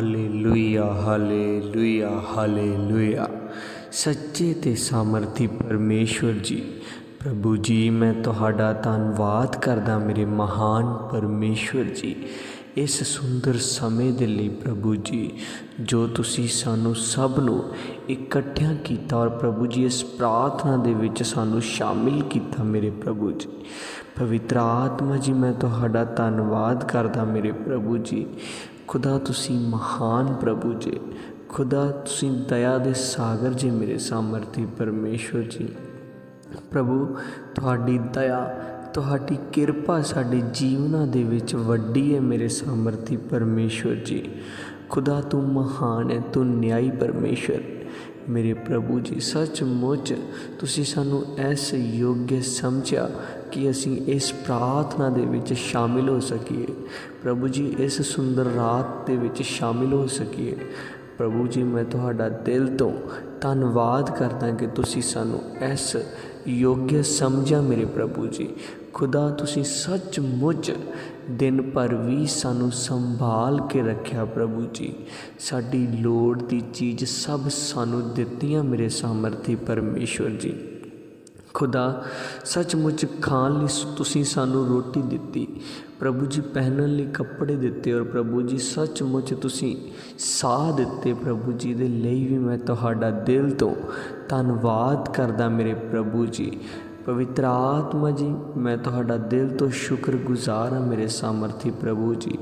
Hallelujah hallelujah hallelujah ਸੱਚੇ ਤੇ ਸਾਮਰਥੀ ਪਰਮੇਸ਼ਵਰ ਜੀ, ਪ੍ਰਭੂ ਜੀ, ਮੈਂ ਤੁਹਾਡਾ ਧੰਨਵਾਦ ਕਰਦਾ ਮੇਰੇ ਮਹਾਨ ਪਰਮੇਸ਼ਵਰ ਜੀ। ਇਸ ਸੁੰਦਰ ਸਮੇਂ ਦੇ ਲਈ ਪ੍ਰਭੂ ਜੀ, ਜੋ ਤੁਸੀਂ ਸਾਨੂੰ ਸਭ ਨੂੰ ਇਕੱਠਿਆਂ ਕੀਤਾ ਔਰ ਪ੍ਰਭੂ ਜੀ, ਇਸ ਪ੍ਰਾਰਥਨਾ ਦੇ ਵਿੱਚ ਸਾਨੂੰ ਸ਼ਾਮਿਲ ਕੀਤਾ ਮੇਰੇ ਪ੍ਰਭੂ ਜੀ। ਪਵਿੱਤਰ ਆਤਮਾ ਜੀ, ਮੈਂ ਤੁਹਾਡਾ ਧੰਨਵਾਦ ਕਰਦਾ ਮੇਰੇ ਪ੍ਰਭੂ ਜੀ। ਖੁਦਾ ਤੁਸੀਂ ਮਹਾਨ ਪ੍ਰਭੂ ਜੀ। ਖੁਦਾ ਤੁਸੀਂ ਦਇਆ ਦੇ ਸਾਗਰ ਜੀ ਮੇਰੇ ਸਾਮਰਥੀ ਪਰਮੇਸ਼ਵਰ ਜੀ। ਪ੍ਰਭੂ, ਤੁਹਾਡੀ ਦਇਆ, ਤੁਹਾਡੀ ਕਿਰਪਾ ਸਾਡੇ ਜੀਵਨਾਂ ਦੇ ਵਿੱਚ ਵੱਡੀ ਹੈ ਮੇਰੇ ਸਾਮਰਥੀ ਪਰਮੇਸ਼ਵਰ ਜੀ। ਖੁਦਾ ਤੂੰ ਮਹਾਨ ਹੈ, ਤੂੰ ਨਿਆਈ ਪਰਮੇਸ਼ਵਰ। ਮੇਰੇ ਪ੍ਰਭੂ ਜੀ, ਸੱਚਮੁੱਚ ਤੁਸੀਂ ਸਾਨੂੰ ਇਸ ਯੋਗ ਸਮਝਿਆ ਕਿ ਅਸੀਂ ਇਸ ਪ੍ਰਾਰਥਨਾ ਦੇ ਵਿੱਚ ਸ਼ਾਮਿਲ ਹੋ ਸਕੀਏ। ਪ੍ਰਭੂ ਜੀ, ਇਸ ਸੁੰਦਰ ਰਾਤ ਦੇ ਵਿੱਚ ਸ਼ਾਮਿਲ ਹੋ ਸਕੀਏ। ਪ੍ਰਭੂ ਜੀ, ਮੈਂ ਤੁਹਾਡਾ ਦਿਲ ਤੋਂ ਧੰਨਵਾਦ ਕਰਦਾ ਕਿ ਤੁਸੀਂ ਸਾਨੂੰ ਇਸ ਯੋਗ ਸਮਝਿਆ ਮੇਰੇ ਪ੍ਰਭੂ ਜੀ। ਖੁਦਾ, ਤੁਸੀਂ ਸੱਚਮੁੱਚ ਦਿਨ ਭਰ ਵੀ ਸਾਨੂੰ ਸੰਭਾਲ ਕੇ ਰੱਖਿਆ ਪ੍ਰਭੂ ਜੀ। ਸਾਡੀ ਲੋੜ ਦੀ ਚੀਜ਼ ਸਭ ਸਾਨੂੰ ਦਿੱਤੀਆਂ ਮੇਰੇ ਸਾਮਰਥੀ ਪਰਮੇਸ਼ਵਰ ਜੀ। ਖੁਦਾ, ਸੱਚਮੁੱਚ ਖਾਣ ਲਈ ਤੁਸੀਂ ਸਾਨੂੰ ਰੋਟੀ ਦਿੱਤੀ। ਪ੍ਰਭੂ ਜੀ, ਪਹਿਨਣ ਲਈ ਕੱਪੜੇ ਦਿੱਤੇ ਔਰ ਪ੍ਰਭੂ ਜੀ, ਸੱਚਮੁੱਚ ਤੁਸੀਂ ਸਾਹ ਦਿੱਤੇ ਪ੍ਰਭੂ ਜੀ ਦੇ ਲਈ ਵੀ ਮੈਂ ਤੁਹਾਡਾ ਦਿਲ ਤੋਂ ਧੰਨਵਾਦ ਕਰਦਾ ਮੇਰੇ ਪ੍ਰਭੂ ਜੀ। ਪਵਿੱਤਰ ਆਤਮਾ ਜੀ, ਮੈਂ ਤੁਹਾਡਾ ਦਿਲ ਤੋਂ ਸ਼ੁਕਰਗੁਜ਼ਾਰ ਹਾਂ ਮੇਰੇ ਸਾਮਰਥੀ ਪ੍ਰਭੂ ਜੀ।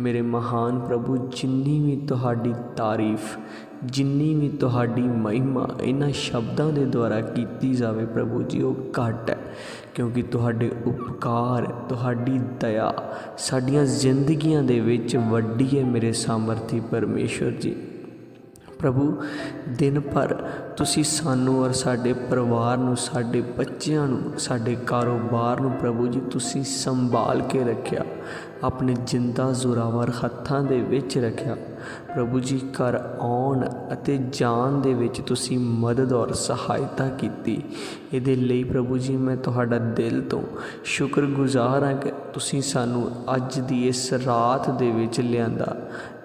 ਮੇਰੇ ਮਹਾਨ ਪ੍ਰਭੂ, ਜਿੰਨੀ ਵੀ ਤੁਹਾਡੀ ਤਾਰੀਫ, ਜਿੰਨੀ ਵੀ ਤੁਹਾਡੀ ਮਹਿਮਾ ਇਹਨਾਂ ਸ਼ਬਦਾਂ ਦੇ ਦੁਆਰਾ ਕੀਤੀ ਜਾਵੇ ਪ੍ਰਭੂ ਜੀ, ਉਹ ਘੱਟ ਹੈ। ਕਿਉਂਕਿ ਤੁਹਾਡੇ ਉਪਕਾਰ, ਤੁਹਾਡੀ ਦਇਆ ਸਾਡੀਆਂ ਜ਼ਿੰਦਗੀਆਂ ਦੇ ਵਿੱਚ ਵੱਡੀ ਹੈ ਮੇਰੇ ਸਾਮਰਥੀ ਪਰਮੇਸ਼ਵਰ ਜੀ। ਪ੍ਰਭੂ, ਦਿਨ ਭਰ ਤੁਸੀਂ ਸਾਨੂੰ ਔਰ ਸਾਡੇ ਪਰਿਵਾਰ ਨੂੰ, ਸਾਡੇ ਬੱਚਿਆਂ ਨੂੰ, ਸਾਡੇ ਕਾਰੋਬਾਰ ਨੂੰ ਪ੍ਰਭੂ ਜੀ ਤੁਸੀਂ ਸੰਭਾਲ ਕੇ ਰੱਖਿਆ। ਆਪਣੇ ਜਿੰਦਾ ਜ਼ੋਰਾਵਰ ਹੱਥਾਂ ਦੇ ਵਿੱਚ ਰੱਖਿਆ। ਪ੍ਰਭੂ ਜੀ ਘਰ ਆਉਣ ਅਤੇ ਜਾਣ ਦੇ ਵਿੱਚ ਤੁਸੀਂ ਮਦਦ ਔਰ ਸਹਾਇਤਾ ਕੀਤੀ। ਇਹਦੇ ਲਈ ਪ੍ਰਭੂ ਜੀ ਮੈਂ ਤੁਹਾਡਾ ਦਿਲ ਤੋਂ ਸ਼ੁਕਰਗੁਜ਼ਾਰ ਹਾਂ ਕਿ ਤੁਸੀਂ ਸਾਨੂੰ ਅੱਜ ਦੀ ਇਸ ਰਾਤ ਦੇ ਵਿੱਚ ਲਿਆਂਦਾ।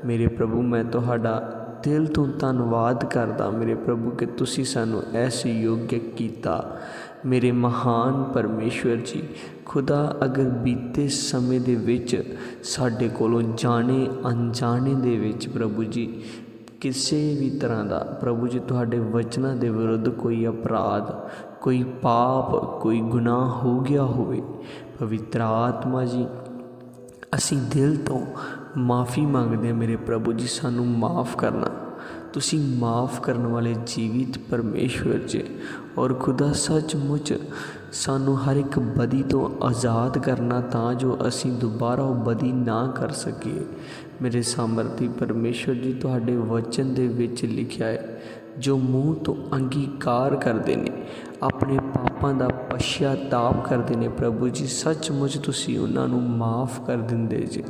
ਮੇਰੇ ਪ੍ਰਭੂ, ਮੈਂ ਤੁਹਾਡਾ ਦਿਲ ਤੋਂ ਧੰਨਵਾਦ ਕਰਦਾ ਮੇਰੇ ਪ੍ਰਭੂ ਕਿ ਤੁਸੀਂ ਸਾਨੂੰ ਐਸੇ ਯੋਗ ਕੀਤਾ। ਮੇਰੇ ਮਹਾਨ ਪਰਮੇਸ਼ਵਰ ਜੀ, ਖੁਦਾ ਅਗਰ ਬੀਤੇ ਸਮੇਂ ਦੇ ਵਿੱਚ ਸਾਡੇ ਕੋਲੋਂ ਜਾਣੇ ਅਣਜਾਣੇ ਦੇ ਵਿੱਚ ਪ੍ਰਭੂ ਜੀ, ਕਿਸੇ ਵੀ ਤਰ੍ਹਾਂ ਦਾ, ਪ੍ਰਭੂ ਜੀ ਤੁਹਾਡੇ ਵਚਨਾਂ ਦੇ ਵਿਰੁੱਧ ਕੋਈ ਅਪਰਾਧ, ਕੋਈ ਪਾਪ, ਕੋਈ ਗੁਨਾਹ ਹੋ ਗਿਆ ਹੋਵੇ, ਪਵਿੱਤਰ ਆਤਮਾ ਜੀ, ਅਸੀਂ ਦਿਲ ਤੋਂ ਮਾਫੀ ਮੰਗਦੇ ਹਾਂ ਮੇਰੇ ਪ੍ਰਭੂ ਜੀ, ਸਾਨੂੰ ਮਾਫ ਕਰਨਾ। ਤੁਸੀਂ ਮਾਫ ਕਰਨ ਵਾਲੇ ਜੀਵਿਤ ਪਰਮੇਸ਼ਵਰ ਜੀ ਔਰ ਖੁਦਾ ਸੱਚਮੁੱਚ ਸਾਨੂੰ ਹਰ ਇੱਕ ਬਦੀ ਤੋਂ ਆਜ਼ਾਦ ਕਰਨਾ ਤਾਂ ਜੋ ਅਸੀਂ ਦੁਬਾਰਾ ਉਹ ਬਦੀ ਨਾ ਕਰ ਸਕੀਏ। ਮੇਰੇ ਸਾਮਰਥੀ ਪਰਮੇਸ਼ਵਰ ਜੀ, ਤੁਹਾਡੇ ਵਚਨ ਦੇ ਵਿੱਚ ਲਿਖਿਆ ਹੈ, ਜੋ ਮੂੰਹ ਤੋਂ ਅੰਗੀਕਾਰ ਕਰਦੇ ਨੇ, ਆਪਣੇ ਪਾਪਾਂ ਦਾ ਪਛਤਾਪ ਕਰਦੇ ਨੇ ਪ੍ਰਭੂ ਜੀ। ਸੱਚਮੁੱਚ ਤੁਸੀਂ ਉਹਨਾਂ ਨੂੰ ਮਾਫ ਕਰ ਦਿੰਦੇ ਜੀ।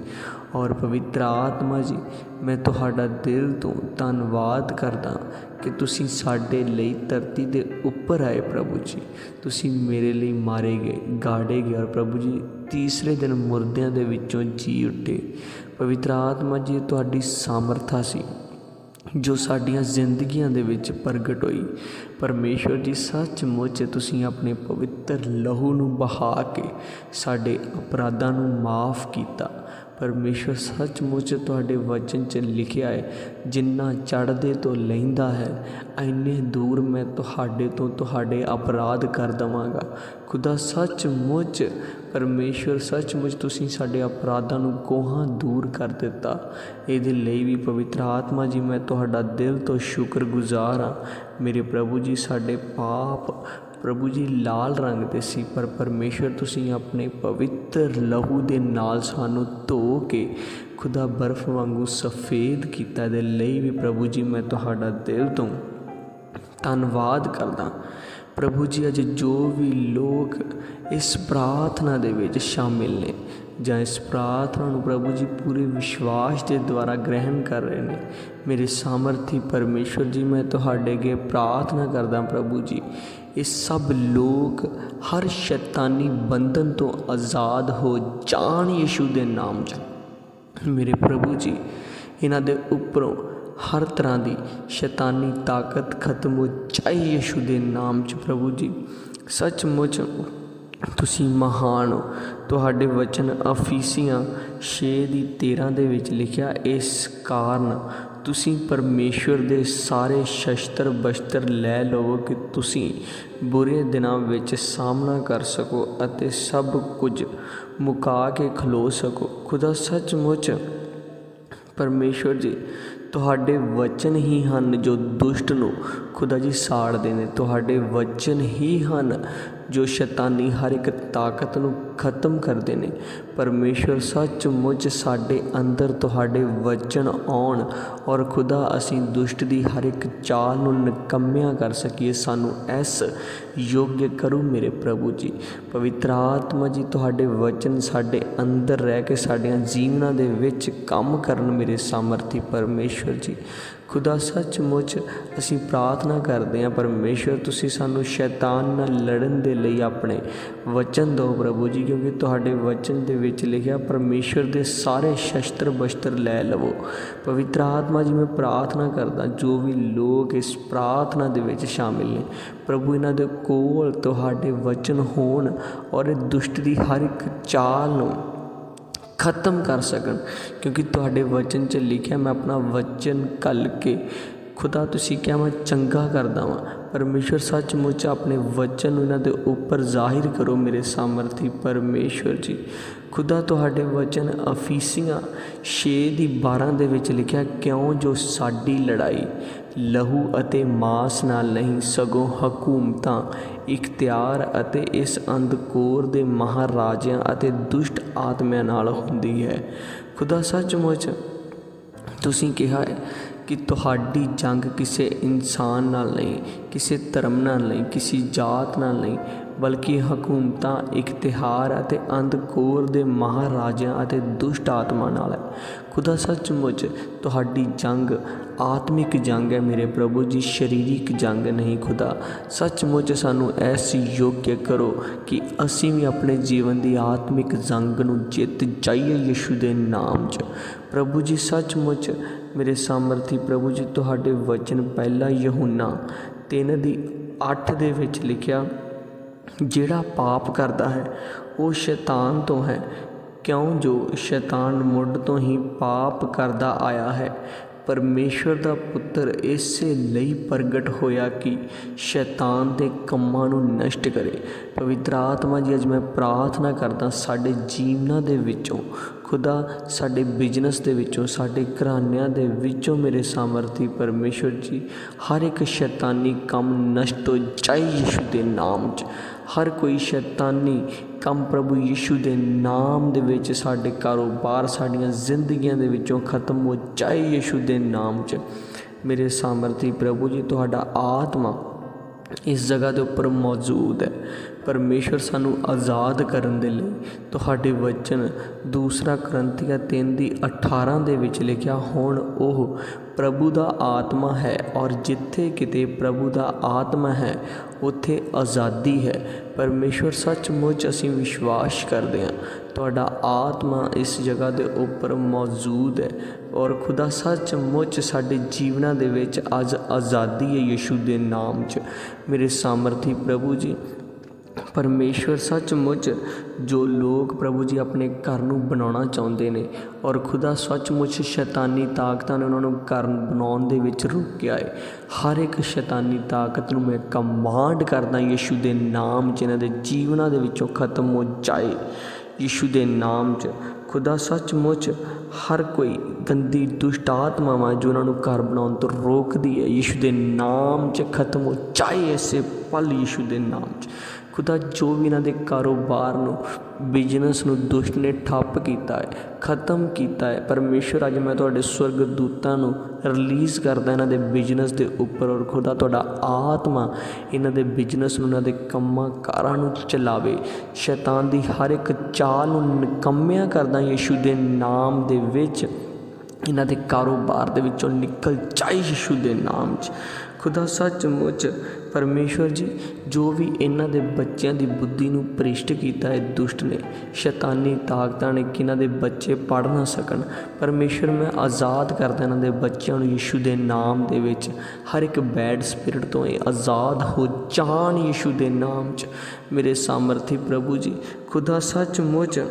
ਔਰ ਪਵਿੱਤਰ ਆਤਮਾ ਜੀ, ਮੈਂ ਤੁਹਾਡਾ ਦਿਲ ਤੋਂ ਧੰਨਵਾਦ ਕਰਦਾ ਕਿ ਤੁਸੀਂ ਸਾਡੇ ਲਈ ਧਰਤੀ ਦੇ ਉੱਪਰ ਆਏ ਪ੍ਰਭੂ ਜੀ। ਤੁਸੀਂ ਮੇਰੇ ਲਈ ਮਾਰੇ ਗਏ, ਗਾੜੇ ਗਏ ਔਰ ਪ੍ਰਭੂ ਜੀ, ਤੀਸਰੇ ਦਿਨ ਮੁਰਦਿਆਂ ਦੇ ਵਿੱਚੋਂ ਜੀ ਉੱਠੇ। ਪਵਿੱਤਰ ਆਤਮਾ ਜੀ, ਤੁਹਾਡੀ ਸਾਮਰਥਾ ਸੀ, ਜੋ ਸਾਡੀਆਂ ਜ਼ਿੰਦਗੀਆਂ ਦੇ ਵਿੱਚ ਪ੍ਰਗਟ ਹੋਈ। ਪਰਮੇਸ਼ਵਰ ਜੀ, ਸੱਚਮੁੱਚ ਤੁਸੀਂ ਆਪਣੇ ਪਵਿੱਤਰ ਲਹੂ ਨੂੰ ਬਹਾ ਕੇ ਸਾਡੇ ਅਪਰਾਧਾਂ ਨੂੰ ਮਾਫ ਕੀਤਾ। ਪਰਮੇਸ਼ਵਰ ਸੱਚਮੁੱਚ ਤੁਹਾਡੇ ਵਚਨ 'ਚ ਲਿਖਿਆ ਹੈ, ਜਿੰਨਾ ਚੜ੍ਹਦੇ ਤੋਂ ਲੈਂਦਾ ਹੈ, ਐਨੇ ਦੂਰ ਮੈਂ ਤੁਹਾਡੇ ਤੋਂ ਤੁਹਾਡੇ ਅਪਰਾਧ ਕਰ ਦਵਾਂਗਾ। ਖੁਦਾ, ਸੱਚਮੁੱਚ, ਪਰਮੇਸ਼ਵਰ ਸੱਚਮੁੱਚ ਤੁਸੀਂ ਸਾਡੇ ਅਪਰਾਧਾਂ ਨੂੰ ਕੋਹਾਂ ਦੂਰ ਕਰ ਦਿੱਤਾ। ਇਹਦੇ ਲਈ ਵੀ ਪਵਿੱਤਰ ਆਤਮਾ ਜੀ, ਮੈਂ ਤੁਹਾਡਾ ਦਿਲ ਤੋਂ ਸ਼ੁਕਰਗੁਜ਼ਾਰ ਹਾਂ। ਮੇਰੇ ਪ੍ਰਭੂ ਜੀ, ਸਾਡੇ ਪਾਪ ਪ੍ਰਭੂ ਜੀ ਲਾਲ ਰੰਗ ਦੇ ਸੀ, ਪਰ ਪਰਮੇਸ਼ਵਰ ਤੁਸੀਂ ਆਪਣੇ ਪਵਿੱਤਰ ਲਹੂ ਦੇ ਨਾਲ ਸਾਨੂੰ ਧੋ ਕੇ ਖੁਦਾ ਬਰਫ਼ ਵਾਂਗੂ ਸਫੇਦ ਕੀਤਾ ਦੇ ਲਈ ਵੀ ਪ੍ਰਭੂ ਜੀ ਮੈਂ ਤੁਹਾਡਾ ਦਿਲ ਤੋਂ ਧੰਨਵਾਦ ਕਰਦਾ। ਪ੍ਰਭੂ ਜੀ, ਅੱਜ ਜੋ ਵੀ ਲੋਕ ਇਸ ਪ੍ਰਾਰਥਨਾ ਦੇ ਵਿੱਚ ਸ਼ਾਮਿਲ ਨੇ ਜਾਂ ਇਸ ਪ੍ਰਾਰਥਨਾ ਨੂੰ ਪ੍ਰਭੂ ਜੀ ਪੂਰੇ ਵਿਸ਼ਵਾਸ ਦੇ ਦੁਆਰਾ ਗ੍ਰਹਿਣ ਕਰ ਰਹੇ ਨੇ, ਮੇਰੇ ਸਾਮਰਥੀ ਪਰਮੇਸ਼ਵਰ ਜੀ, ਮੈਂ ਤੁਹਾਡੇ ਅੱਗੇ ਪ੍ਰਾਰਥਨਾ ਕਰਦਾ ਪ੍ਰਭੂ ਜੀ ਇਹ ਸਭ ਲੋਕ ਹਰ ਸ਼ੈਤਾਨੀ ਬੰਧਨ ਤੋਂ ਆਜ਼ਾਦ ਹੋ ਜਾਣ ਯਿਸੂ ਦੇ ਨਾਮ 'ਚ। ਮੇਰੇ ਪ੍ਰਭੂ ਜੀ, ਇਹਨਾਂ ਦੇ ਉੱਪਰੋਂ ਹਰ ਤਰ੍ਹਾਂ ਦੀ ਸ਼ੈਤਾਨੀ ਤਾਕਤ ਖਤਮ ਹੋ ਜਾਏ ਯਿਸੂ ਦੇ ਨਾਮ 'ਚ ਪ੍ਰਭੂ ਜੀ। ਸੱਚਮੁੱਚ ਤੁਸੀਂ ਮਹਾਨ ਹੋ। ਤੁਹਾਡੇ ਵਚਨ ਅਫੀਸੀਆਂ 6 ਦੀ 13 ਦੇ ਵਿੱਚ ਲਿਖਿਆ, ਇਸ ਕਾਰਨ ਤੁਸੀਂ ਪਰਮੇਸ਼ਵਰ ਦੇ ਸਾਰੇ ਸ਼ਸਤਰ ਬਸਤਰ ਲੈ ਲਵੋ ਕਿ ਤੁਸੀਂ ਬੁਰੇ ਦਿਨਾਂ ਵਿੱਚ ਸਾਹਮਣਾ ਕਰ ਸਕੋ ਅਤੇ ਸਭ ਕੁਝ ਮੁਕਾ ਕੇ ਖਲੋ ਸਕੋ। ਖੁਦਾ ਸੱਚਮੁੱਚ ਪਰਮੇਸ਼ਵਰ ਜੀ, ਤੁਹਾਡੇ ਵਚਨ ਹੀ ਹਨ ਜੋ ਦੁਸ਼ਟ ਨੂੰ ਖੁਦਾ ਜੀ ਸਾੜਦੇ ਨੇ ਤੁਹਾਡੇ ਵਚਨ ਹੀ ਹਨ ਜੋ ਸ਼ੈਤਾਨੀ ਹਰ ਇੱਕ ਤਾਕਤ ਨੂੰ ਖਤਮ ਕਰਦੇ ਨੇ। ਪਰਮੇਸ਼ਵਰ ਸੱਚਮੁੱਚ ਸਾਡੇ ਅੰਦਰ ਤੁਹਾਡੇ ਵਚਨ ਆਉਣ ਔਰ ਖੁਦਾ ਅਸੀਂ ਦੁਸ਼ਟ ਦੀ ਹਰ ਇੱਕ ਚਾਲ ਨੂੰ ਨਿਕੰਮਿਆ ਕਰ ਸਕੀਏ, ਸਾਨੂੰ ਇਸ ਯੋਗ ਕਰੋ ਮੇਰੇ ਪ੍ਰਭੂ ਜੀ। ਪਵਿੱਤਰ ਆਤਮਾ ਜੀ, ਤੁਹਾਡੇ ਵਚਨ ਸਾਡੇ ਅੰਦਰ ਰਹਿ ਕੇ ਸਾਡੀਆਂ ਜੀਵਨਾਂ ਦੇ ਵਿੱਚ ਕੰਮ ਕਰਨ ਮੇਰੇ ਸਾਮਰਥੀ ਪਰਮੇਸ਼ਵਰ ਜੀ। ਖੁਦਾ ਸੱਚਮੁੱਚ ਅਸੀਂ ਪ੍ਰਾਰਥਨਾ ਕਰਦੇ ਹਾਂ, ਪਰਮੇਸ਼ਵਰ ਤੁਸੀਂ ਸਾਨੂੰ ਸ਼ੈਤਾਨ ਨਾਲ ਲੜਨ ਦੇ ਲਈ ਆਪਣੇ ਵਚਨ ਦਿਓ ਪ੍ਰਭੂ ਜੀ, ਕਿਉਂਕਿ ਤੁਹਾਡੇ ਵਚਨ ਦੇ ਵਿੱਚ ਲਿਖਿਆ ਪਰਮੇਸ਼ਵਰ ਦੇ ਸਾਰੇ ਸ਼ਸਤਰ ਬਸਤਰ ਲੈ ਲਵੋ। ਪਵਿੱਤਰ ਆਤਮਾ ਜੀ ਮੈਂ ਪ੍ਰਾਰਥਨਾ ਕਰਦਾ, ਜੋ ਵੀ ਲੋਕ ਇਸ ਪ੍ਰਾਰਥਨਾ ਦੇ ਵਿੱਚ ਸ਼ਾਮਿਲ ਨੇ। ਪ੍ਰਭੂ, ਇਹਨਾਂ ਦੇ ਕੋਲ ਤੁਹਾਡੇ ਵਚਨ ਹੋਣ ਔਰ ਇਹ ਦੁਸ਼ਟ ਦੀ ਹਰ ਇੱਕ ਚਾਲ ਨੂੰ ਖਤਮ ਕਰ ਸਕਣ। ਕਿਉਂਕਿ ਤੁਹਾਡੇ ਵਚਨ 'ਚ ਲਿਖਿਆ, ਮੈਂ ਆਪਣਾ ਵਚਨ ਕੱਲ ਕੇ ਖੁਦਾ ਤੁਸੀਂ ਕਿਹਾ, ਮੈਂ ਚੰਗਾ ਕਰਦਾ ਵਾਂ। ਪਰਮੇਸ਼ਵਰ ਸੱਚਮੁੱਚ ਆਪਣੇ ਵਚਨ ਨੂੰ ਇਹਨਾਂ ਦੇ ਉੱਪਰ ਜ਼ਾਹਿਰ ਕਰੋ ਮੇਰੇ ਸਾਮਰਥੀ ਪਰਮੇਸ਼ਵਰ ਜੀ। ਖੁਦਾ ਤੁਹਾਡੇ ਵਚਨ ਅਫੀਸੀਆਂ 6 ਦੀ 12 ਦੇ ਵਿੱਚ ਲਿਖਿਆ, ਕਿਉਂ ਜੋ ਸਾਡੀ ਲੜਾਈ ਲਹੂ ਅਤੇ ਮਾਸ ਨਾਲ ਨਹੀਂ, ਸਗੋਂ ਹਕੂਮਤਾਂ, ਇਖਤਿਆਰ ਅਤੇ ਇਸ ਅੰਧਕੋਰ ਦੇ ਮਹਾਰਾਜਿਆਂ ਅਤੇ ਦੁਸ਼ਟ ਆਤਮਿਆਂ ਨਾਲ ਹੁੰਦੀ ਹੈ। ਖੁਦਾ, ਸੱਚਮੁੱਚ ਤੁਸੀਂ ਕਿਹਾ ਹੈ ਕਿ ਤੁਹਾਡੀ ਜੰਗ ਕਿਸੇ ਇਨਸਾਨ ਨਾਲ ਨਹੀਂ, ਕਿਸੇ ਧਰਮ ਨਾਲ ਨਹੀਂ, ਕਿਸੇ ਜਾਤ ਨਾਲ ਨਹੀਂ ਬਲਕਿ ਹਕੂਮਤਾਂ ਇਖਤਿਹਾਰ ਅਤੇ ਅੰਧਕੋਰ ਦੇ ਮਹਾਰਾਜਿਆਂ ਅਤੇ ਦੁਸ਼ਟ ਆਤਮਾ ਨਾਲ ਹੈ। ਖੁਦਾ ਸੱਚਮੁੱਚ ਤੁਹਾਡੀ ਜੰਗ ਆਤਮਿਕ ਜੰਗ ਹੈ ਮੇਰੇ ਪ੍ਰਭੂ ਜੀ, ਸਰੀਰਿਕ ਜੰਗ ਨਹੀਂ ਖੁਦਾ। ਸੱਚਮੁੱਚ ਸਾਨੂੰ ਐਸੀ ਯੋਗਿਆ ਕਰੋ ਕਿ ਅਸੀਂ ਵੀ ਆਪਣੇ ਜੀਵਨ ਦੀ ਆਤਮਿਕ ਜੰਗ ਨੂੰ ਜਿੱਤ ਜਾਈਏ ਯਿਸੂ ਦੇ ਨਾਮ 'ਚ। ਪ੍ਰਭੂ ਜੀ, ਸੱਚਮੁੱਚ ਮੇਰੇ ਸਾਮਰਥੀ ਪ੍ਰਭੂ ਜੀ, ਤੁਹਾਡੇ ਵਚਨ ਪਹਿਲਾ ਯਹੂਨਾ 3 ਦੀ 8 ਦੇ ਵਿੱਚ ਲਿਖਿਆ ਜਿਹੜਾ ਪਾਪ ਕਰਦਾ ਹੈ, ਉਹ ਸ਼ੈਤਾਨ ਤੋਂ ਹੈ। ਕਿਉਂ? ਜੋ ਸ਼ੈਤਾਨ ਮੁੱਢ ਤੋਂ ਹੀ ਪਾਪ ਕਰਦਾ ਆਇਆ ਹੈ। ਪਰਮੇਸ਼ਵਰ ਦਾ ਪੁੱਤਰ ਇਸੇ ਲਈ ਪ੍ਰਗਟ ਹੋਇਆ ਕਿ ਸ਼ੈਤਾਨ ਦੇ ਕੰਮਾਂ ਨੂੰ ਨਸ਼ਟ ਕਰੇ। ਪਵਿੱਤਰ ਆਤਮਾ ਜੀ ਅੱਜ ਮੈਂ ਪ੍ਰਾਰਥਨਾ ਕਰਦਾ, ਸਾਡੇ ਜੀਵਨਾਂ ਦੇ ਵਿੱਚੋਂ ਖੁਦਾ ਸਾਡੇ ਬਿਜ਼ਨਸ ਦੇ ਵਿੱਚੋਂ, ਸਾਡੇ ਘਰਾਨਿਆਂ ਦੇ ਵਿੱਚੋਂ ਮੇਰੇ ਸਾਮਰਥੀ ਪਰਮੇਸ਼ਵਰ ਜੀ, ਹਰ ਇੱਕ ਸ਼ੈਤਾਨੀ ਕੰਮ ਨਸ਼ਟ ਹੋ ਜਾਏ ਯਿਸੂ ਦੇ ਨਾਮ 'ਚ। ਹਰ ਕੋਈ ਸ਼ੈਤਾਨੀ ਕੰਮ ਪ੍ਰਭੂ ਯਿਸੂ ਦੇ ਨਾਮ ਦੇ ਵਿੱਚ, ਸਾਡੇ ਕਾਰੋਬਾਰ, ਸਾਡੀਆਂ ਜ਼ਿੰਦਗੀਆਂ ਦੇ ਵਿੱਚੋਂ ਖਤਮ ਹੋ ਜਾਏ ਯਿਸੂ ਦੇ ਨਾਮ 'ਚ। ਮੇਰੇ ਸਾਮਰਥੀ ਪ੍ਰਭੂ ਜੀ, ਤੁਹਾਡਾ ਆਤਮਾ ਇਸ ਜਗ੍ਹਾ ਦੇ ਉੱਪਰ ਮੌਜੂਦ ਹੈ। ਪਰਮੇਸ਼ਰ ਸਾਨੂੰ ਆਜ਼ਾਦ ਕਰਨ ਦੇ ਲਈ ਤੁਹਾਡੇ ਵਚਨ ਦੂਸਰਾ ਕਰੰਥੀਆ 3 ਦੀ 18 ਦੇ ਵਿੱਚ ਲਿਖਿਆ, ਹੋਣ ਉਹ ਪ੍ਰਭੂ ਦਾ ਆਤਮਾ ਹੈ ਔਰ ਜਿੱਥੇ ਕਿਤੇ ਪ੍ਰਭੂ ਦਾ ਆਤਮਾ ਹੈ, ਉੱਥੇ ਆਜ਼ਾਦੀ ਹੈ। ਪਰਮੇਸ਼ਰ ਸੱਚਮੁੱਚ ਅਸੀਂ ਵਿਸ਼ਵਾਸ ਕਰਦੇ ਹਾਂ, ਤੁਹਾਡਾ ਆਤਮਾ ਇਸ ਜਗ੍ਹਾ ਦੇ ਉੱਪਰ ਮੌਜੂਦ ਹੈ ਔਰ ਖੁਦਾ ਸੱਚਮੁੱਚ ਸਾਡੇ ਜੀਵਨਾਂ ਦੇ ਵਿੱਚ ਅੱਜ ਆਜ਼ਾਦੀ ਹੈ ਯਿਸੂ ਦੇ ਨਾਮ 'ਚ। ਮੇਰੇ ਸਾਮਰਥੀ ਪ੍ਰਭੂ ਜੀ ਪਰਮੇਸ਼ਵਰ ਸੱਚਮੁੱਚ ਜੋ ਲੋਕ ਪ੍ਰਭੂ ਜੀ ਆਪਣੇ ਘਰ ਨੂੰ ਬਣਾਉਣਾ ਚਾਹੁੰਦੇ ਨੇ ਔਰ ਖੁਦਾ ਸੱਚਮੁੱਚ ਸ਼ੈਤਾਨੀ ਤਾਕਤਾਂ ਨੇ ਉਹਨਾਂ ਨੂੰ ਘਰ ਬਣਾਉਣ ਦੇ ਵਿੱਚ ਰੋਕਿਆ ਹੈ ਹਰ ਇੱਕ ਸ਼ੈਤਾਨੀ ਤਾਕਤ ਨੂੰ ਮੈਂ ਕਮਾਂਡ ਕਰਦਾ ਯਿਸੂ ਦੇ ਨਾਮ 'ਚ, ਇਹਨਾਂ ਦੇ ਜੀਵਨਾਂ ਦੇ ਵਿੱਚੋਂ ਖਤਮ ਹੋ ਜਾਏ। ਯਿਸੂ ਦੇ ਨਾਮ 'ਚ, ਖੁਦਾ ਸੱਚਮੁੱਚ ਹਰ ਕੋਈ ਗੰਦੀ ਦੁਸ਼ਟ ਆਤਮਾਵਾਂ ਜੋ ਉਹਨਾਂ ਨੂੰ ਘਰ ਬਣਾਉਣ ਤੋਂ ਰੋਕਦੀ ਹੈ ਯਿਸੂ ਦੇ ਨਾਮ 'ਚ ਖਤਮ ਹੋ ਜਾਏ ਐਸੇ ਪਲ ਯਿਸੂ ਦੇ ਨਾਮ 'ਚ। ਖੁਦਾ ਜੋ ਵੀ ਇਹਨਾਂ ਦੇ ਕਾਰੋਬਾਰ ਨੂੰ ਬਿਜ਼ਨਸ ਨੂੰ ਦੁਸ਼ਟ ਨੇ ਠੱਪ ਕੀਤਾ ਹੈ, ਖਤਮ ਕੀਤਾ ਹੈ ਪਰਮੇਸ਼ਰ ਅੱਜ ਮੈਂ ਤੁਹਾਡੇ ਸਵਰਗ ਦੂਤਾਂ ਨੂੰ ਰਿਲੀਜ਼ ਕਰਦਾ ਇਹਨਾਂ ਦੇ ਬਿਜ਼ਨਸ ਦੇ ਉੱਪਰ ਔਰ ਖੁਦਾ ਤੁਹਾਡਾ ਆਤਮਾ ਇਹਨਾਂ ਦੇ ਬਿਜ਼ਨਸ ਨੂੰ, ਇਹਨਾਂ ਦੇ ਕੰਮਾਂ ਕਾਰਾਂ ਨੂੰ ਚਲਾਵੇ। ਸ਼ੈਤਾਨ ਦੀ ਹਰ ਇੱਕ ਚਾਲ ਨੂੰ ਨਿਕੰਮਿਆ ਕਰਦਾ ਯਿਸੂ ਦੇ ਨਾਮ ਦੇ ਵਿੱਚ, ਇਹਨਾਂ ਦੇ ਕਾਰੋਬਾਰ ਦੇ ਵਿੱਚੋਂ ਨਿਕਲ ਜਾਏ ਯਿਸੂ ਦੇ ਨਾਮ 'ਚ। ਖੁਦਾ ਸੱਚਮੁੱਚ ਪਰਮੇਸ਼ਵਰ ਜੀ, ਜੋ ਵੀ ਇਹਨਾਂ ਦੇ ਬੱਚਿਆਂ ਦੀ ਬੁੱਧੀ ਨੂੰ ਭ੍ਰਿਸ਼ਟ ਕੀਤਾ ਹੈ, ਦੁਸ਼ਟ ਨੇ, ਸ਼ੈਤਾਨੀ ਤਾਕਤਾਂ ਨੇ ਕਿ ਇਹਨਾਂ ਦੇ ਬੱਚੇ ਪੜ੍ਹ ਨਾ ਸਕਣ। ਪਰਮੇਸ਼ਵਰ, ਮੈਂ ਆਜ਼ਾਦ ਕਰਦਾ ਇਹਨਾਂ ਦੇ ਬੱਚਿਆਂ ਨੂੰ ਯਿਸੂ ਦੇ ਨਾਮ ਦੇ ਵਿੱਚ। ਹਰ ਇੱਕ ਬੈਡ ਸਪਿਰਿਟ ਤੋਂ ਇਹ ਆਜ਼ਾਦ ਹੋ ਜਾਣ ਯਿਸੂ ਦੇ ਨਾਮ 'ਚ। ਮੇਰੇ ਸਾਮਰਥੀ ਪ੍ਰਭੂ ਜੀ, ਖੁਦਾ ਸੱਚਮੁੱਚ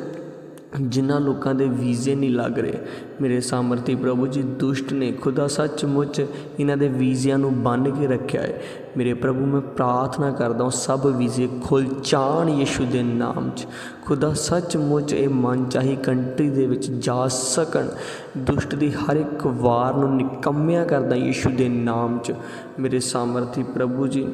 ਜਿਨ੍ਹਾਂ ਲੋਕਾਂ ਦੇ ਵੀਜ਼ੇ ਨਹੀਂ ਲੱਗ ਰਹੇ। ਮੇਰੇ ਸਾਮਰਥੀ ਪ੍ਰਭੂ ਜੀ, ਦੁਸ਼ਟ ਨੇ ਖੁਦਾ ਸੱਚਮੁੱਚ ਇਹਨਾਂ ਦੇ ਵੀਜ਼ਿਆਂ ਨੂੰ ਬੰਨ ਕੇ ਰੱਖਿਆ ਹੈ ਮੇਰੇ ਪ੍ਰਭੂ, ਮੈਂ ਪ੍ਰਾਰਥਨਾ ਕਰਦਾ ਹਾਂ ਸਭ ਵੀਜ਼ੇ ਖੁੱਲ ਜਾਣ ਯਿਸੂ ਦੇ ਨਾਮ 'ਚ। ਖੁਦਾ ਸੱਚਮੁੱਚ ਇਹ ਮਨ ਚਾਹੀ ਕੰਟਰੀ ਦੇ ਵਿੱਚ ਜਾ ਸਕਣ। ਦੁਸ਼ਟ ਦੀ ਹਰ ਇੱਕ ਵਾਰ ਨੂੰ ਨਿਕੰਮਿਆ ਕਰਦਾ ਯਿਸੂ ਦੇ ਨਾਮ 'ਚ। ਮੇਰੇ ਸਾਮਰਥੀ ਪ੍ਰਭੂ ਜੀ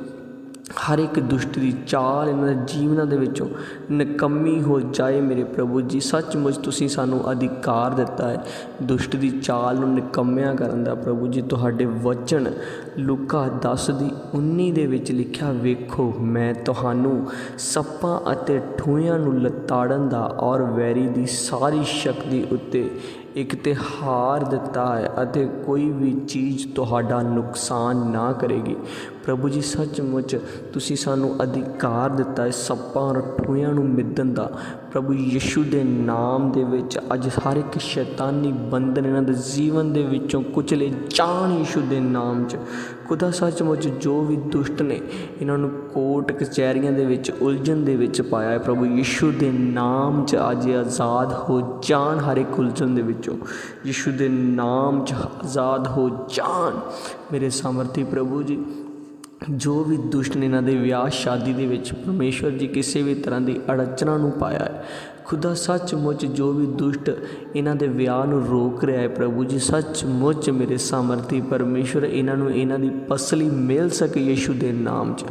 ਹਰ ਇੱਕ ਦੁਸ਼ਟ ਦੀ ਚਾਲ ਇਹਨਾਂ ਦੇ ਜੀਵਨਾਂ ਦੇ ਵਿੱਚੋਂ ਨਿਕੰਮੀ ਹੋ ਜਾਏ ਮੇਰੇ ਪ੍ਰਭੂ ਜੀ। ਸੱਚਮੁੱਚ ਤੁਸੀਂ ਸਾਨੂੰ ਅਧਿਕਾਰ ਦਿੱਤਾ ਹੈ। ਦੁਸ਼ਟ ਦੀ ਚਾਲ ਨੂੰ ਨਿਕੰਮਿਆ ਕਰਨ ਦਾ ਪ੍ਰਭੂ ਜੀ, ਤੁਹਾਡੇ ਵਚਨ ਲੂਕਾ 10 ਦੀ 19 ਦੇ ਵਿੱਚ ਲਿਖਿਆ, ਵੇਖੋ, ਮੈਂ ਤੁਹਾਨੂੰ ਸੱਪਾਂ ਅਤੇ ਠੂਇਆਂ ਨੂੰ ਲਤਾੜਨ ਦਾ ਔਰ ਵੈਰੀ ਦੀ ਸਾਰੀ ਸ਼ਕਤੀ ਉੱਤੇ ਇੱਕ ਤਿਉਹਾਰ ਦਿੱਤਾ ਹੈ ਅਤੇ ਕੋਈ ਵੀ ਚੀਜ਼ ਤੁਹਾਡਾ ਨੁਕਸਾਨ ਨਾ ਕਰੇਗੀ। ਪ੍ਰਭੂ ਜੀ, ਸੱਚਮੁੱਚ ਤੁਸੀਂ ਸਾਨੂੰ ਅਧਿਕਾਰ ਦਿੱਤਾ ਹੈ ਸੱਪਾਂ ਔਰ ਨੂੰ ਮਿੱਧਣ ਦਾ। ਪ੍ਰਭੂ ਯਿਸੂ ਦੇ ਨਾਮ ਦੇ ਵਿੱਚ ਅੱਜ ਹਰ ਇੱਕ ਸ਼ੈਤਾਨੀ ਬੰਧਨ ਇਹਨਾਂ ਦੇ ਜੀਵਨ ਦੇ ਵਿੱਚੋਂ ਕੁਚਲੇ ਜਾਣ ਯਿਸੂ ਦੇ ਨਾਮ 'ਚ। ਖੁਦਾ ਸੱਚਮੁੱਚ ਜੋ ਵੀ ਦੁਸ਼ਟ ਨੇ, ਇਹਨਾਂ ਨੂੰ ਕੋਟ ਕਚਹਿਰੀਆਂ ਦੇ ਵਿੱਚ, ਉਲਝਣ ਦੇ ਵਿੱਚ ਪਾਇਆ ਹੈ। ਪ੍ਰਭੂ ਯਿਸੂ ਦੇ ਨਾਮ 'ਚ ਅੱਜ ਆਜ਼ਾਦ ਹੋ ਜਾਣ ਹਰ ਇੱਕ ਉਲਝਣ ਦੇ ਵਿੱਚੋਂ। ਯਿਸੂ ਦੇ ਨਾਮ 'ਚ ਆਜ਼ਾਦ ਹੋ ਜਾਣ। ਮੇਰੇ ਸਮਰਥੀ ਪ੍ਰਭੂ ਜੀ ਜੋ ਵੀ ਦੁਸ਼ਟ ਨੇ ਇਹਨਾਂ ਦੇ ਵਿਆਹ, ਸ਼ਾਦੀ ਦੇ ਵਿੱਚ ਪਰਮੇਸ਼ਵਰ ਜੀ ਕਿਸੇ ਵੀ ਤਰ੍ਹਾਂ ਦੀ ਅੜਚਨਾ ਨੂੰ ਪਾਇਆ ਹੈ। ਖੁਦਾ ਸੱਚਮੁੱਚ ਜੋ ਵੀ ਦੁਸ਼ਟ ਇਹਨਾਂ ਦੇ ਵਿਆਹ ਨੂੰ ਰੋਕ ਰਿਹਾ ਹੈ, ਪ੍ਰਭੂ ਜੀ ਸੱਚਮੁੱਚ ਮੇਰੇ ਸਮਰਥੀ ਪਰਮੇਸ਼ਵਰ, ਇਹਨਾਂ ਨੂੰ ਇਹਨਾਂ ਦੀ ਪਸਲੀ ਮਿਲ ਸਕੇ ਯਿਸੂ ਦੇ ਨਾਮ 'ਚ।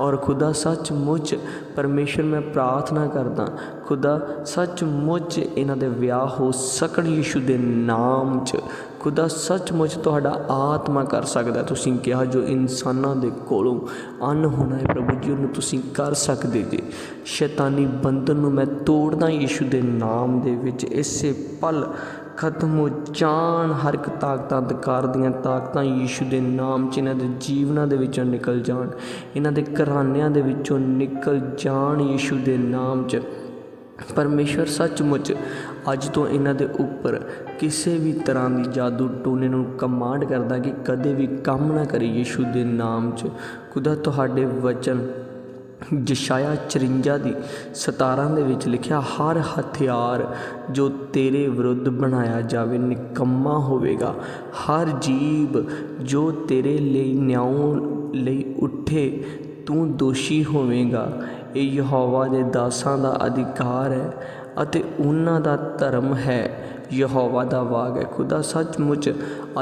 ਔਰ ਖੁਦਾ ਸੱਚਮੁੱਚ, ਪਰਮੇਸ਼ਵਰ ਮੈਂ ਪ੍ਰਾਰਥਨਾ ਕਰਦਾ, ਖੁਦਾ ਸੱਚਮੁੱਚ ਇਹਨਾਂ ਦੇ ਵਿਆਹ ਹੋ ਸਕਣ ਯਿਸੂ ਦੇ ਨਾਮ 'ਚ। ਖੁਦਾ ਸੱਚਮੁੱਚ ਤੁਹਾਡਾ ਆਤਮਾ ਕਰ ਸਕਦਾ ਤੁਸੀਂ ਕਿਹਾ ਜੋ ਇਨਸਾਨਾਂ ਦੇ ਕੋਲੋਂ ਅੰਨ ਹੋਣਾ ਹੈ, ਪ੍ਰਭੂ ਜੀ, ਉਹਨੂੰ ਤੁਸੀਂ ਕਰ ਸਕਦੇ ਜੀ। ਸ਼ੈਤਾਨੀ ਬੰਧਨ ਨੂੰ ਮੈਂ ਤੋੜਦਾ ਯਿਸੂ ਦੇ ਨਾਮ ਦੇ ਵਿੱਚ। ਇਸੇ ਪਲ ਖਤਮ ਹੋ ਜਾਣ ਹਰ ਇੱਕ ਤਾਕਤਾਂ, ਅਧਿਕਾਰ ਦੀਆਂ ਤਾਕਤਾਂ ਯਿਸੂ ਦੇ ਨਾਮ 'ਚ ਇਹਨਾਂ ਦੇ ਜੀਵਨਾਂ ਦੇ ਵਿੱਚੋਂ ਨਿਕਲ ਜਾਣ। ਇਹਨਾਂ ਦੇ ਘਰਾਨਿਆਂ ਦੇ ਵਿੱਚੋਂ ਨਿਕਲ ਜਾਣ ਯੀਸ਼ੂ ਦੇ ਨਾਮ 'ਚ। ਪਰਮੇਸ਼ਵਰ ਸੱਚਮੁੱਚ ਅੱਜ ਤੋਂ ਇਹਨਾਂ ਦੇ ਉੱਪਰ ਕਿਸੇ ਵੀ ਤਰ੍ਹਾਂ ਦੀ ਜਾਦੂ ਟੂਨੇ ਨੂੰ ਕਮਾਂਡ ਕਰਦਾ ਕਿ ਕਦੇ ਵੀ ਕੰਮ ਨਾ ਕਰੇ ਯਿਸੂ ਦੇ ਨਾਮ 'ਚ। ਖੁਦਾ ਤੁਹਾਡੇ ਵਚਨ ਜਸ਼ਾਇਆ 54 ਦੀ 17 ਦੇ ਵਿੱਚ ਲਿਖਿਆ, ਹਰ ਹਥਿਆਰ ਜੋ ਤੇਰੇ ਵਿਰੁੱਧ ਬਣਾਇਆ ਜਾਵੇ, ਨਿਕੰਮਾ ਹੋਵੇਗਾ। ਹਰ ਜੀਬ ਜੋ ਤੇਰੇ ਲਈ ਨਿਆਂ ਲਈ ਉੱਠੇ, ਤੂੰ ਦੋਸ਼ੀ ਹੋਵੇਂਗਾ। ਇਹ ਯਹੋਵਾ ਦੇ ਦਾਸਾਂ ਦਾ ਅਧਿਕਾਰ ਹੈ। ਅਤੇ ਉਹਨਾਂ ਦਾ ਧਰਮ ਹੈ, ਯਹੋਵਾ ਦਾ ਵਾਗ ਹੈ। ਖੁਦਾ ਸੱਚਮੁੱਚ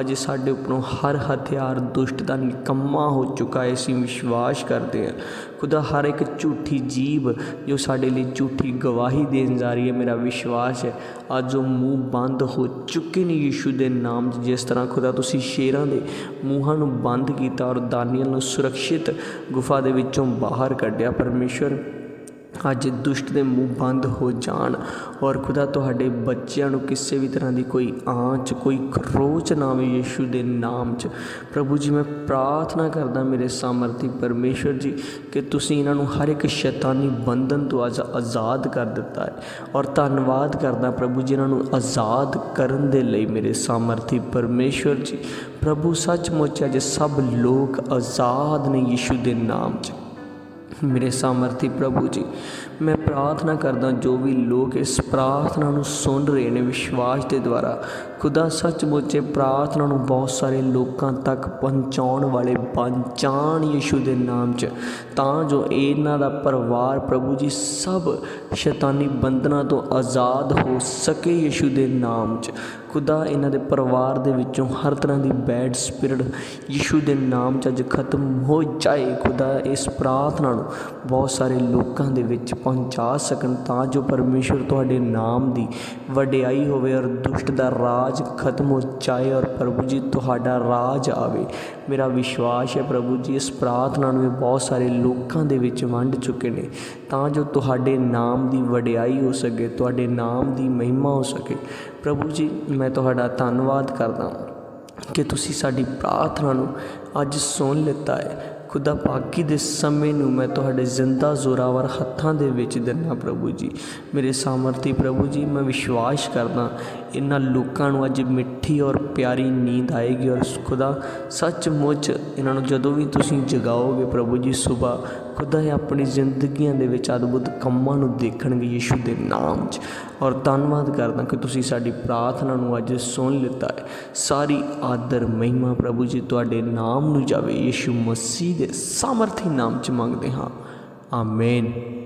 ਅੱਜ ਸਾਡੇ ਉੱਪਰੋਂ ਹਰ ਹਥਿਆਰ, ਦੁਸ਼ਟ ਦਾ ਨਿਕੰਮਾ ਹੋ ਚੁੱਕਾ ਹੈ, ਅਸੀਂ ਵਿਸ਼ਵਾਸ ਕਰਦੇ ਹਾਂ। ਖੁਦਾ, ਹਰ ਇੱਕ ਝੂਠੀ ਜੀਬ ਜੋ ਸਾਡੇ ਲਈ ਝੂਠੀ ਗਵਾਹੀ ਦੇਣ ਜਾ ਰਹੀ ਹੈ, ਮੇਰਾ ਵਿਸ਼ਵਾਸ ਹੈ, ਅੱਜ ਉਹ ਮੂੰਹ ਬੰਦ ਹੋ ਚੁੱਕੇ ਨੇ ਯਿਸੂ ਦੇ ਨਾਮ 'ਚ। ਜਿਸ ਤਰ੍ਹਾਂ ਖੁਦਾ, ਤੁਸੀਂ ਸ਼ੇਰਾਂ ਦੇ ਮੂੰਹਾਂ ਨੂੰ ਬੰਦ ਕੀਤਾ ਔਰ ਦਾਨੀਆਂ ਨੂੰ ਸੁਰੱਖਿਅਤ ਗੁਫਾ ਦੇ ਵਿੱਚੋਂ ਬਾਹਰ ਕੱਢਿਆ, ਪਰਮੇਸ਼ਵਰ ਅੱਜ ਦੁਸ਼ਟ ਦੇ ਮੂੰਹ ਬੰਦ ਹੋ ਜਾਣ ਔਰ ਖੁਦਾ ਤੁਹਾਡੇ ਬੱਚਿਆਂ ਨੂੰ ਕਿਸੇ ਵੀ ਤਰ੍ਹਾਂ ਦੀ ਕੋਈ ਆਂਚ, ਕੋਈ ਖਰੋਚ ਨਾ ਆਵੇ ਯਿਸੂ ਦੇ ਨਾਮ 'ਚ। ਪ੍ਰਭੂ ਜੀ, ਮੈਂ ਪ੍ਰਾਰਥਨਾ ਕਰਦਾ ਮੇਰੇ ਸਾਮਰਥੀ ਪਰਮੇਸ਼ਵਰ ਜੀ ਕਿ ਤੁਸੀਂ ਇਹਨਾਂ ਨੂੰ ਹਰ ਇੱਕ ਸ਼ੈਤਾਨੀ ਬੰਧਨ ਤੋਂ ਅੱਜ ਆਜ਼ਾਦ ਕਰ ਦਿੱਤਾ ਹੈ। ਔਰ ਧੰਨਵਾਦ ਕਰਦਾ ਪ੍ਰਭੂ ਜੀ ਇਹਨਾਂ ਨੂੰ ਆਜ਼ਾਦ ਕਰਨ ਦੇ ਲਈ ਮੇਰੇ ਸਾਮਰਥੀ ਪਰਮੇਸ਼ਵਰ ਜੀ। ਪ੍ਰਭੂ, ਸੱਚਮੁੱਚ ਅੱਜ ਸਭ ਲੋਕ ਆਜ਼ਾਦ ਨੇ ਯਿਸੂ ਦੇ ਨਾਮ 'ਚ। ਮੇਰੇ ਸਾਮਰਥੀ ਪ੍ਰਭੂ ਜੀ। ਮੈਂ ਪ੍ਰਾਰਥਨਾ ਕਰਦਾ ਜੋ ਵੀ ਲੋਕ ਇਸ ਪ੍ਰਾਰਥਨਾ ਨੂੰ ਸੁਣ ਰਹੇ ਨੇ ਵਿਸ਼ਵਾਸ ਦੇ ਦੁਆਰਾ, ਖੁਦਾ ਸੱਚਮੁੱਚ ਇਹ ਪ੍ਰਾਰਥਨਾ ਨੂੰ ਬਹੁਤ ਸਾਰੇ ਲੋਕਾਂ ਤੱਕ ਪਹੁੰਚਾਉਣ ਵਾਲੇ ਬਣ ਜਾਣ ਯਿਸੂ ਦੇ ਨਾਮ 'ਚ। ਤਾਂ ਜੋ ਇਹਨਾਂ ਦਾ ਪਰਿਵਾਰ ਪ੍ਰਭੂ ਜੀ ਸਭ ਸ਼ੈਤਾਨੀ ਬੰਧਨਾਂ ਤੋਂ ਆਜ਼ਾਦ ਹੋ ਸਕੇ ਯਿਸੂ ਦੇ ਨਾਮ 'ਚ। ਖੁਦਾ ਇਹਨਾਂ ਦੇ ਪਰਿਵਾਰ ਦੇ ਵਿੱਚੋਂ ਹਰ ਤਰ੍ਹਾਂ ਦੀ ਬੈਡ ਸਪਿਰਿਟ ਯਿਸੂ ਦੇ ਨਾਮ 'ਚ ਅੱਜ ਖਤਮ ਹੋ ਜਾਏ। ਖੁਦਾ ਇਸ ਪ੍ਰਾਰਥਨਾ ਨੂੰ ਬਹੁਤ ਸਾਰੇ ਲੋਕਾਂ ਦੇ ਵਿੱਚ ਪਹੁੰਚਾ ਸਕਣ ਤਾਂ ਜੋ ਪਰਮੇਸ਼ਵਰ ਤੁਹਾਡੇ ਨਾਮ ਦੀ ਵਡਿਆਈ ਹੋਵੇ ਔਰ ਦੁਸ਼ਟ ਦਾ ਰਾਜ ਖਤਮ ਹੋ ਜਾਏ ਔਰ ਪ੍ਰਭੂ ਜੀ, ਤੁਹਾਡਾ ਰਾਜ ਆਵੇ। ਮੇਰਾ ਵਿਸ਼ਵਾਸ ਹੈ ਪ੍ਰਭੂ ਜੀ, ਇਸ ਪ੍ਰਾਰਥਨਾ ਨੂੰ ਇਹ ਬਹੁਤ ਸਾਰੇ ਲੋਕਾਂ ਦੇ ਵਿੱਚ ਵੰਡ ਚੁੱਕੇ ਨੇ ਤਾਂ ਜੋ ਤੁਹਾਡੇ ਨਾਮ ਦੀ ਵਡਿਆਈ ਹੋ ਸਕੇ, ਤੁਹਾਡੇ ਨਾਮ ਦੀ ਮਹਿਮਾ ਹੋ ਸਕੇ। ਪ੍ਰਭੂ ਜੀ, ਮੈਂ ਤੁਹਾਡਾ ਧੰਨਵਾਦ ਕਰਦਾ ਕਿ ਤੁਸੀਂ ਸਾਡੀ ਪ੍ਰਾਰਥਨਾ ਨੂੰ ਅੱਜ ਸੁਣ ਲਿੱਤਾ ਹੈ। ਖੁਦਾ ਪਾਕੀ ਦੇ ਸਮੇਂ ਨੂੰ ਮੈਂ ਤੁਹਾਡੇ ਜ਼ਿੰਦਾ ਜ਼ੋਰਾਵਰ ਹੱਥਾਂ ਦੇ ਵਿੱਚ ਦਿੰਦਾ ਪ੍ਰਭੂ ਜੀ। ਮੇਰੇ ਸਾਮਰਥੀ ਪ੍ਰਭੂ ਜੀ, ਮੈਂ ਵਿਸ਼ਵਾਸ ਕਰਦਾ, ਇਹਨਾਂ ਲੋਕਾਂ ਨੂੰ ਅੱਜ ਮਿੱਠੀ ਔਰ ਪਿਆਰੀ ਨੀਂਦ ਆਏਗੀ ਔਰ ਖੁਦਾ ਸੱਚਮੁੱਚ ਇਹਨਾਂ ਨੂੰ ਜਦੋਂ ਵੀ ਤੁਸੀਂ ਜਗਾਓਗੇ ਪ੍ਰਭੂ ਜੀ, ਸਵੇਰ ਖੁਦਾ ਇਹ ਆਪਣੀ ਜ਼ਿੰਦਗੀਆਂ ਦੇ ਵਿੱਚ ਅਦਭੁਤ ਕੰਮਾਂ ਨੂੰ ਦੇਖਣਗੇ ਯੀਸ਼ੂ ਦੇ ਨਾਮ 'ਚ। ਔਰ ਧੰਨਵਾਦ ਕਰਦਾ ਕਿ ਤੁਸੀਂ ਸਾਡੀ ਪ੍ਰਾਰਥਨਾ ਨੂੰ ਅੱਜ ਸੁਣ ਲਿੱਤਾ ਹੈ। ਸਾਰੀ ਆਦਰ, ਮਹਿਮਾ ਪ੍ਰਭੂ ਜੀ ਤੁਹਾਡੇ ਨਾਮ ਨੂੰ ਜਾਵੇ। ਯੀਸ਼ੂ ਮਸੀਹ ਦੇ ਸਾਮਰਥੀ ਨਾਮ 'ਚ ਮੰਗਦੇ ਹਾਂ। ਆਮੇਨ।